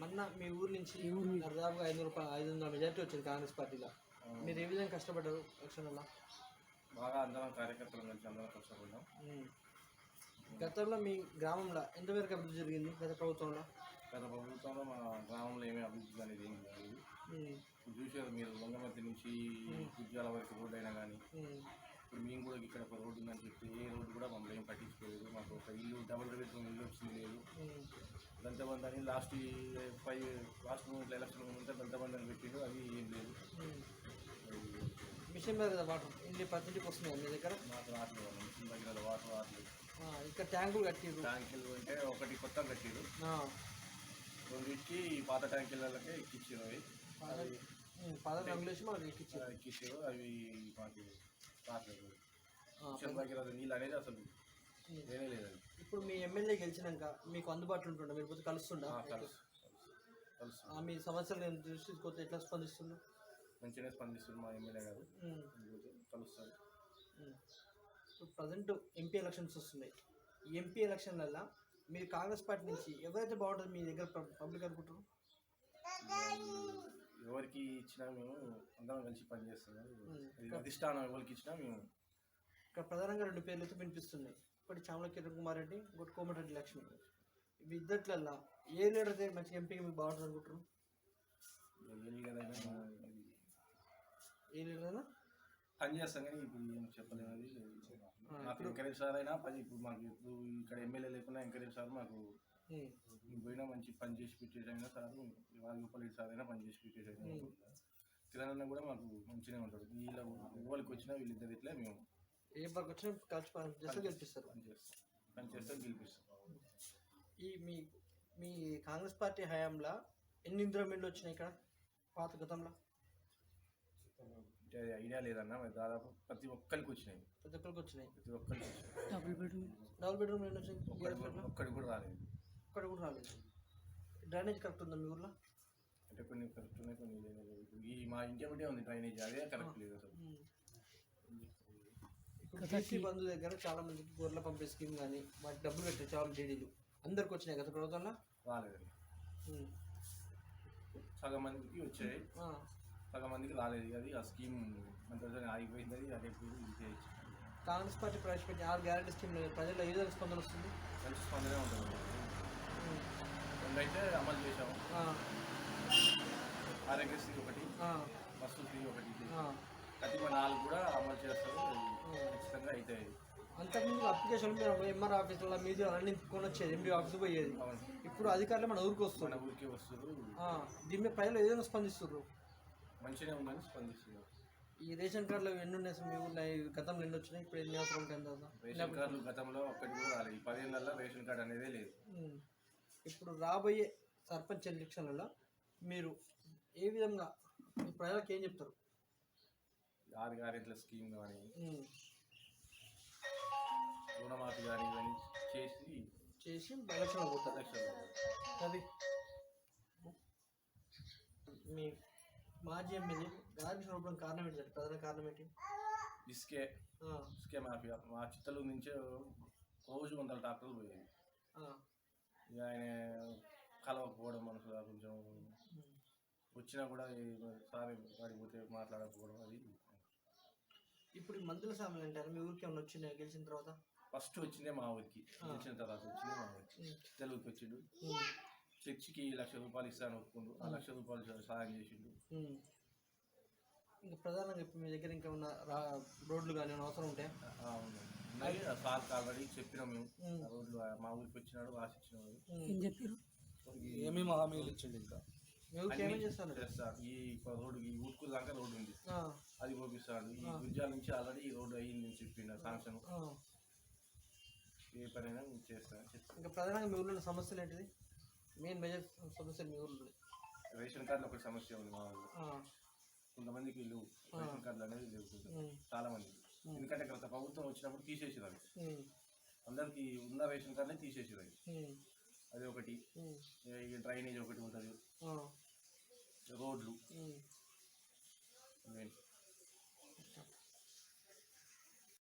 మొన్న మీ ఊరు నుంచి దాదాపుగా ఐదు రూపాయలు ఐదు వందల మెజార్టీ వచ్చింది కాంగ్రెస్ పార్టీలో. మీరు ఏ విధంగా కష్టపడ్డారు ఎలక్షన్లో బాగా అందరం కార్యకర్తలు కలిసి అందరం కష్టపడ్డాం. గతంలో మీ గ్రామంలో ఎంతవరకు అభివృద్ధి జరిగింది గత ప్రభుత్వంలో? గత ప్రభుత్వంలో మా గ్రామంలో ఏమీ అభివృద్ధి అనేది ఏం లేదు చూసారు మీరు లొంగమతి నుంచి ఉద్యాల వరకు రోడ్డు అయినా కానీ. ఇప్పుడు మేము కూడా ఇక్కడ ఒక రోడ్డు ఉందని చెప్పి ఏ రోడ్డు కూడా మమ్మల్ని ఏం పట్టించుకోలేదు. మాకు ఒక ఇల్లు డబుల్ బెడ్రూమ్ ఇల్లు వచ్చింది లేదు. దంతబంధు అని లాస్ట్ ఫైవ్ లాస్ట్ మూమెంట్లో ఎలక్షన్ ఉంటే దంతబంధు అని పెట్టిండు అది ఏం లేదు. మిషన్ మీద కదా వాటర్ ఇంటి ప్రతి ఇంటికి వస్తున్నాయి మీ దగ్గర? మాకు రావట్లేదు వాళ్ళు మిషన్ దగ్గర వాటర్ ఆ, ఇక్కడ ట్యాంకులు కట్టిర్రు. ట్యాంకులు అంటే ఒకటి కొత్త కట్టిరు రెండింటికి పాత ట్యాంకులకే ఎక్కించారు అవి. అవి పదహారు రంగులు వేసి మనకి ఎక్కిచ్చారు అవి మాకు రావట్లేదు. మిషన్ దగ్గర నీళ్ళు అనేది అసలు ఇప్పుడు మీ ఎమ్మెల్యే గెలిచినాక మీకు అందుబాటులో ఉంటుండే మీరు పోతే కలుస్తుండా? మీ సమస్యలు నేను దృష్టికి ఎట్లా స్పందిస్తున్నా మంచిగానే స్పందిస్తుంది మా ఎమ్మెల్యే గారు. కలుస్తారు. ఇప్పుడు ప్రజెంట్ ఎంపీ ఎలక్షన్స్ వస్తున్నాయి. ఈ ఎంపీ ఎలక్షన్లల్లో మీరు కాంగ్రెస్ పార్టీ నుంచి ఎవరైతే బాగుంటుంది మీ దగ్గర పబ్- పబ్లిక్ అనుకుంటారు ఎవరికి ఇచ్చినా మేము అందరం కలిసి పనిచేస్తున్నాం అధిష్టానం ఎవరికి ఇచ్చినా మేము ఇక్కడ ప్రధానంగా రెండు పేర్లు అయితే వినిపిస్తున్నాయి. ఒకటి చామల కిరణ్ కుమార్ రెడ్డి ఇంకోటి కోమటిరెడ్డి లక్ష్మి. ఇవి ఇద్దట్లల్లో ఏ లీడర్ అయితే మంచిగా ఎంపీగా మీకు బాగుంటుంది అనుకుంటారు ఏ లీడర్ అయినా పని చేస్తాం కానీ ఇప్పుడు ఏం చెప్పలేము అది. మాకు ఎంకరేజ్ సార్ అయినా పని ఇప్పుడు మాకు ఇప్పుడు ఇక్కడ ఎమ్మెల్యే లేకుండా ఎంకరేజ్ సార్ మాకు పోయినా మంచి పని చేసి పెట్టేటైనా సార్. వాళ్ళకి సార్ అయినా పని చేసి పెట్టేటైనా కిరణ్ కూడా మాకు మంచిగానే ఉంటాడు. వీళ్ళ ఊళ్ళకి వచ్చినా వీళ్ళిద్దరు ఇట్లా మేము ఏ వచ్చినా కలిసి పని చేస్తే గెలిపిస్తారు. పని చేస్తాం పని చేస్తే గెలిపిస్తాం ఈ మీ మీ కాంగ్రెస్ పార్టీ హయాంలో ఎన్ని ఇంద్రమిళ్ళు వచ్చినాయి ఇక్కడ? పాత గతంలో? ఐడియా లేదన్న దాదాపు ప్రతి ఒక్కరికి వచ్చినాయి. ప్రతి ఒక్కరికి వచ్చినాయి. ప్రతి ఒక్కరికి వచ్చినాయి. Double bedroom. ఎన్ని వచ్చినాయి? ఒక్కడి కూడా- ఒక్కడి కూడా రాలేదు. ఒక్కటి కూడా రాలేదు. డ్రైనేజ్ కరెక్ట్ ఉందా మీ ఊర్లో? అంటే కొన్ని కరెక్ట్ ఉన్నాయి కొన్ని ఈ మా ఇంటి ఒకటే ఉంది డ్రైనేజ్ అదే కరెక్ట్ లేదు అసలు. బీసీ బంధు దగ్గర చాలా మందికి గొర్రెల పంపే స్కీమ్ కానీ వాటి డబ్బులు పెట్టే చాలా డీడీలు అందరికి వచ్చినాయి గత ప్రభుత్వంలో రాలేదండి. ఉమ్. సగం మందికి వచ్చాయి. సగం మందికి రాలేదు అది ఆ స్కీమ్ అంత ఆగిపోయింది అది అదే కాంగ్రెస్ పార్టీ ప్రవేశపెట్టిన ఆరు గ్యారంటీ స్కీమ్ ప్రజల్లో ఏ విధంగా స్పందన వస్తుంది? మంచి స్పందనే ఉంటుంది. రెండైతే అమలు చేసాము. ఆరోగ్యశ్రీ ఒకటి ఫ్రీ ఒకటి. కూడా అమలు చేస్తారు. ఖచ్చితంగా అవుతాయి అంతకుముందు అప్లికేషన్ మీరు ఎంఆర్ ఆఫీసులో మీది అన్ని కొనొచ్చేది ఎండి ఆఫీస్ పోయేది. అవును. ఇప్పుడు అధికారులు మన ఊరికి మన వస్తున్నారు. ఊరికే వస్తారు దీని మీద ప్రజలు ఏదైనా స్పందిస్తున్నారు? మంచిగానే ఉందని స్పందిస్తున్నారు. ఈ రేషన్ కార్డులు ఎన్ని ఉన్నాయి అసలు మీ ఊళ్ళో ఈ గతంలో ఎన్ని వచ్చినాయి? ఇప్పుడు ఎన్ని అవసరం ఉంటాయి రేషన్ కార్డులు గతంలో ఒక్కటి కూడా రాలేదు. ఈ పదేళ్ళల్లో రేషన్ కార్డు అనేదే లేదు. ఇప్పుడు రాబోయే సర్పంచ్ ఎలక్షన్లలో మీరు ఏ విధంగా ప్రజలకు ఏం చెప్తారు? ఆరు గ్యారెంట్ల స్కీమ్ కానీ. రుణమాఫీ కానీ ఇవన్నీ చేసి చేసి ఎలక్షన్ పోతారు. అది. మీ మాజీ ఎమ్మెల్యే గాలి చూడడం కారణం ఏంటి సార్? ప్రధాన కారణం ఏంటి? ఇసుకే. ఇసుకే మాఫియా. మా చిత్తలూరు నుంచే రోజు వందల ట్రాక్టర్లు పోయాయి. ఇక ఆయన కలవకపోవడం మనసులో కొంచెం. వచ్చినా కూడా సారి వాడికి పోతే మాట్లాడకపోవడం అది. ఇప్పుడు మందుల సామాన్లు అంటారు? మీ ఊరికి ఏమైనా వచ్చినాయి గెలిచిన తర్వాత? ఫస్ట్ వచ్చిందే మా ఊరికి. వచ్చిన తర్వాత వచ్చిందే మా ఊరికి. చిత్తలూరుకి వచ్చిండు. చర్చికి లక్ష రూపాయలు ఇస్తాను ఒప్పుకుండు. ఆ లక్ష రూపాయలు సహాయం చేసిండు. ఇంకా ప్రధానంగా ఇప్పుడు మీ దగ్గర ఇంకా ఉన్న రా రోడ్లు కానీ ఏమైనా అవసరం ఉంటే? ఆ, అవును. సార్కి ఆల్రెడీ చెప్పినాం మేము. రోడ్లు మా ఊరికి వచ్చినాడు రాసిచ్చినాడు ఏం చెప్పారు ఏమేమి హామీలు ఇచ్చిండు ఇంకా? చేస్తాడు ఈ రోడ్డు ఈ ఊరుకు దాకా రోడ్డు ఉంది. అది పోపిస్తాడు ఈ గుజ్జాల నుంచి ఆల్రెడీ ఈ రోడ్డు అయ్యింది చెప్పిండు శాంక్షన్ ఆ. ఏ పనైనా నేను చేస్తాను ఇంకా ప్రధానంగా మీ ఊళ్ళో సమస్యలు ఏంటిది? మెయిన్ మేజర్ సమస్యలు మీ ఊళ్ళో రేషన్ కార్డులో ఒక సమస్య ఉంది మా వాళ్ళు ఆ, కొంతమందికి లేవు. రేషన్ కార్డులు అనేది లేవు చాలా మంది ఎందుకంటే గత ప్రభుత్వం వచ్చినప్పుడు తీసేసేదాన్ని ఉమ్, అందరికి ఉన్న రేషన్ కార్డునే తీసేసేదాన్ని ఉమ్, అది ఒకటి. డ్రైనేజ్ ఒకటి ఉంటుంది. రోడ్లు.